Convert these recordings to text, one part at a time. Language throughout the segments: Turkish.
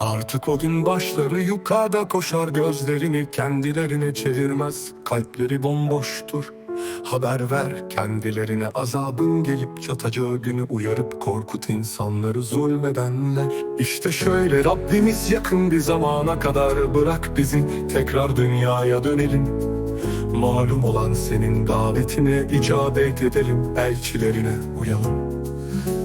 Artık o gün başları yukarıda koşar Gözlerini kendilerine çevirmez. Kalpleri bomboştur. Haber ver kendilerine azabın gelip çatacağı günü uyarıp korkut insanları zulmedenler. İşte şöyle Rabbimiz yakın bir zamana kadar bırak bizi tekrar dünyaya dönelim. Malum olan senin davetine icabet edelim Elçilerine uyalım.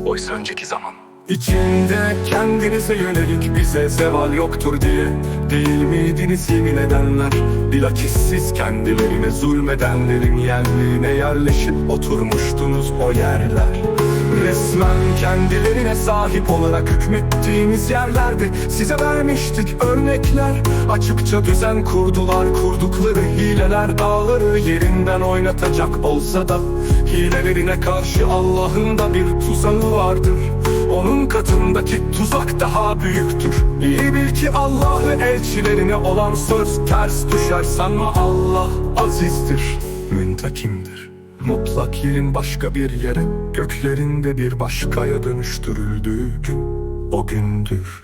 Oysa önceki zaman İçinde kendinize yönelik bize zeval yoktur diye. Değil miydiniz yemin edenler? Bilakis siz kendilerine zulmedenlerin yerliğine yerleşip oturmuştunuz o yerler. Resmen kendilerine sahip olarak hükmettiğimiz yerlerde Size vermiştik örnekler. Açıkça düzen kurdular kurdukları hileler Dağları yerinden oynatacak olsa da Hilelerine karşı Allah'ın da bir tuzağı vardır onun katındaki tuzak daha büyüktür. İyi bil ki Allah'ı elçilerine olan söz ters düşer. Sanma Allah azizdir, müntakimdir Mutlak yerin başka bir yere Göklerinde bir başkaya dönüştürüldüğü gün O gündür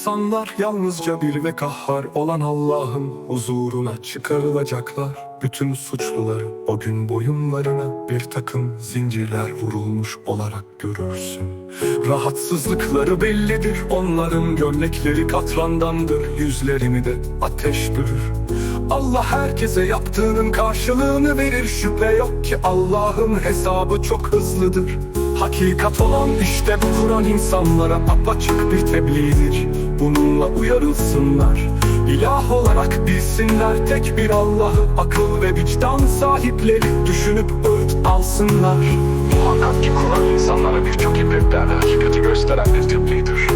insanlar yalnızca bir ve kahhar olan Allah'ın huzuruna çıkarılacaklar. Bütün suçluları o gün boyunlarına bir takım zincirler vurulmuş olarak görürsün. Rahatsızlıkları bellidir, onların gömlekleri katrandandır, yüzlerini de ateş bürür. Allah herkese yaptığının karşılığını verir Şüphe yok ki Allah'ın hesabı çok hızlıdır Hakikat olan işte bu Kur'an insanlara apaçık bir tebliğdir Bununla uyarılsınlar. İlah olarak bilsinler tek bir Allah'ı Akıl ve vicdan sahipleri düşünüp öğüt alsınlar. Muhakkak ki Kur'an insanlara birçok ibretlerle hakikati gösteren bir tebliğdir